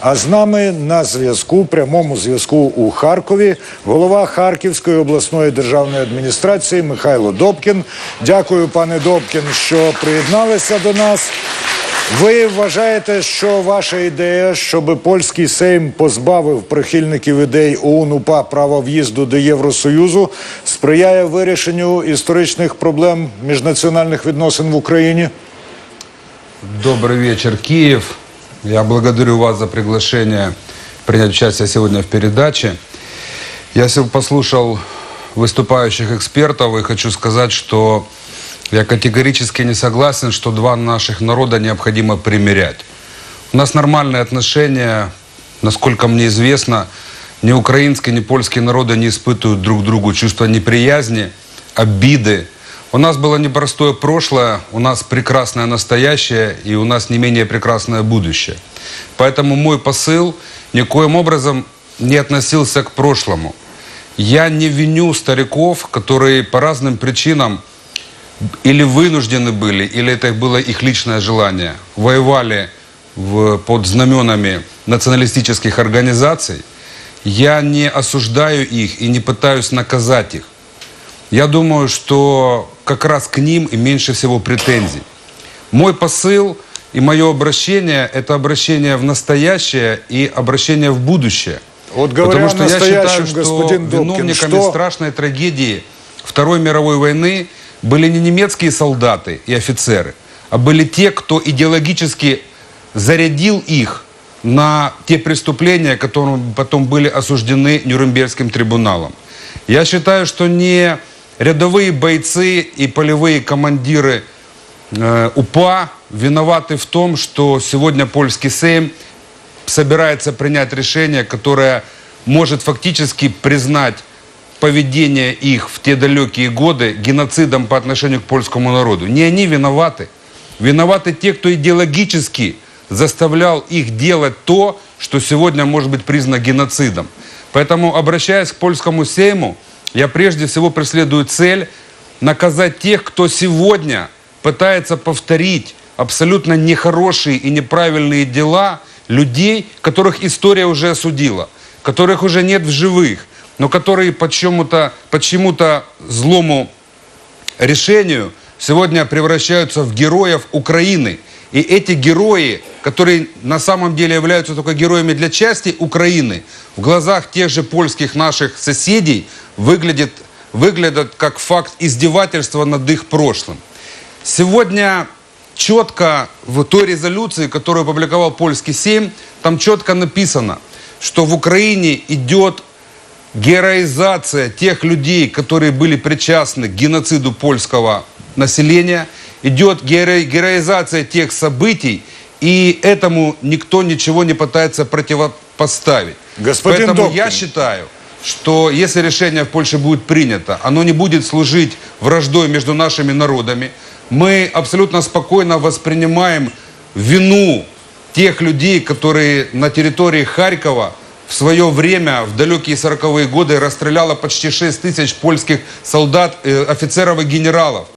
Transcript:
А з нами на зв'язку, прямому зв'язку у Харкові, голова Харківської обласної державної адміністрації Михайло Добкін. Дякую, пане Добкін, що приєдналися до нас. Ви вважаєте, що ваша ідея, щоб польський Сейм позбавив прихильників ідей ОУН УПА права в'їзду до Євросоюзу, сприяє вирішенню історичних проблем міжнаціональних відносин в Україні? Добрый вечер, Киев. Я благодарю вас за приглашение принять участие сегодня в передаче. Я послушал выступающих экспертов и хочу сказать, что я категорически не согласен, что два наших народа необходимо примирять. У нас нормальные отношения, насколько мне известно, ни украинские, ни польские народы не испытывают друг другу чувства неприязни, обиды. У нас было непростое прошлое, у нас прекрасное настоящее и у нас не менее прекрасное будущее. Поэтому мой посыл никоим образом не относился к прошлому. Я не виню стариков, которые по разным причинам или вынуждены были, или это было их личное желание, воевали в- под знаменами националистических организаций. Я не осуждаю их и не пытаюсь наказать их. Я думаю, что как раз к ним и меньше всего претензий. Мой посыл и мое обращение – это обращение в настоящее и обращение в будущее. Вот говоря Потому что я считаю, что господин Добкин, виновниками что- страшной трагедии Второй мировой войны были не немецкие солдаты и офицеры, а были те, кто идеологически зарядил их на те преступления, которые потом были осуждены Нюрнбергским трибуналом. Я считаю, что не рядовые бойцы и полевые командиры э, УПА виноваты в том, что сегодня польский Сейм собирается принять решение, которое может фактически признать поведение их в те далекие годы геноцидом по отношению к польскому народу. Не они виноваты. Виноваты те, кто идеологически заставлял их делать то, что сегодня может быть признано геноцидом. Поэтому, обращаясь к польскому сейму, я прежде всего преследую цель наказать тех, кто сегодня пытается повторить абсолютно нехорошие и неправильные дела людей, которых история уже осудила, которых уже нет в живых, но которые почему-то почему-то злому решению сегодня превращаются в героев Украины. И эти герои, которые на самом деле являются только героями для части Украины, в глазах тех же польских наших соседей выглядят, выглядят как факт издевательства над их прошлым. Сегодня четко в той резолюции, которую опубликовал польский Сейм, там четко написано, что в Украине идет героизация тех людей, которые были причастны к геноциду польского населения, идет геро- героизация тех событий, и этому никто ничего не пытается противопоставить. Господин Поэтому я Добкин. считаю, что если решение в Польше будет принято, оно не будет служить враждой между нашими народами. Мы абсолютно спокойно воспринимаем вину тех людей, которые на территории Харькова в свое время, в далекие 40-е годы, расстреляло почти 6 тысяч польских солдат, э, офицеров и генералов.